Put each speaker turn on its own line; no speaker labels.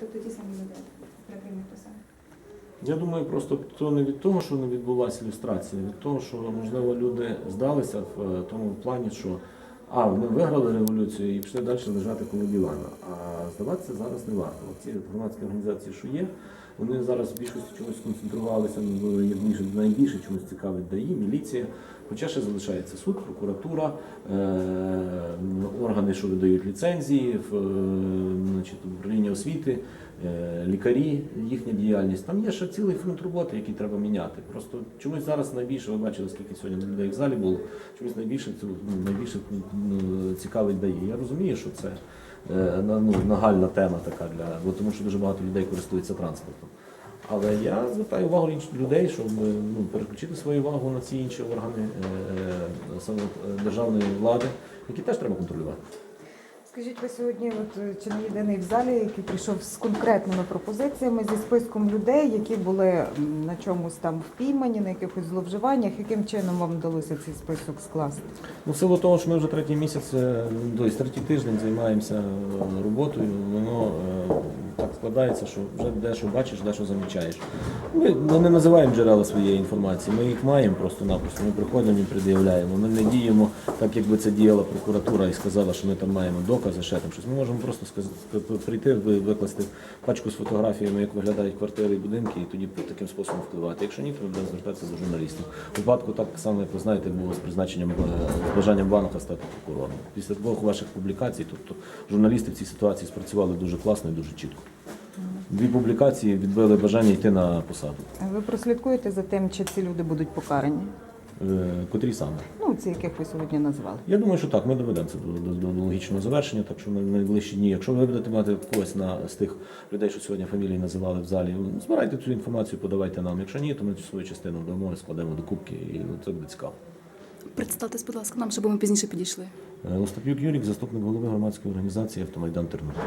Тобто ті самі люди для керівних посад.
Я думаю, просто то не від того, що не відбулася ілюстрація, від того, що можливо люди здалися в е, тому плані, що а ми виграли революцію і пішли далі лежати коло дивана. А здаватися зараз не варто. Ці громадські організації, що є, вони зараз в більшості чомусь сконцентрувалися, ну, їх більше найбільше чомусь цікавить ДАІ, міліція. Хоча ще залишається суд, прокуратура, е, органи, що видають ліцензії, в, е, значить, управління освіти, е, лікарі, їхня діяльність. Там є ще цілий фронт роботи, який треба міняти. Просто чомусь зараз найбільше, ви бачили, скільки сьогодні людей в залі було, чомусь найбільше ну, найбільше ну, цікавить дає. Я розумію, що це е, ну, нагальна тема така для, бо тому що дуже багато людей користуються транспортом. Але я звертаю увагу людей, щоб е, ну, переключити свою увагу на ці інші органи е, е, е, державної влади, які теж треба контролювати.
Скажіть, ви сьогодні, от е, чи не єдиний в залі, який прийшов з конкретними пропозиціями зі списком людей, які були на чомусь там впіймані, на якихось зловживаннях, яким чином вам вдалося цей список скласти?
Ну, в силу того, що ми вже третій місяць, тобто третій тиждень займаємося е, роботою, воно так складається, що вже дещо бачиш, дещо замічаєш. Ми, ми не називаємо джерела своєї інформації, ми їх маємо просто-напросто. Ми приходимо і пред'являємо. Ми не діємо так, якби це діяла прокуратура і сказала, що ми там маємо докази, ще там щось. Ми можемо просто прийти, викласти пачку з фотографіями, як виглядають квартири і будинки, і тоді таким способом впливати. Якщо ні, то ми будемо звертатися до журналістів. У випадку так само, як ви знаєте, було з призначенням е, з бажанням банка стати прокурором. Після двох ваших публікацій, тобто журналісти в цій ситуації спрацювали дуже класно і дуже чітко. Дві публікації відбили бажання йти на посаду.
Ви прослідкуєте за тим, чи ці люди будуть покарані?
Е, Котрі саме?
Ну, ці, яких ви сьогодні назвали.
Я думаю, що так, ми доведемо це до, до, до логічного завершення, так що на найближчі дні, якщо ви будете мати когось на з тих людей, що сьогодні фамілії називали в залі, збирайте цю інформацію, подавайте нам. Якщо ні, то ми свою частину дамо, складемо до кубки, і ну, це буде цікаво.
Представтесь, будь ласка, нам, щоб ми пізніше підійшли.
Е, Остап'юк Юрік, заступник голови громадської організації Автомайдан Тернопіль.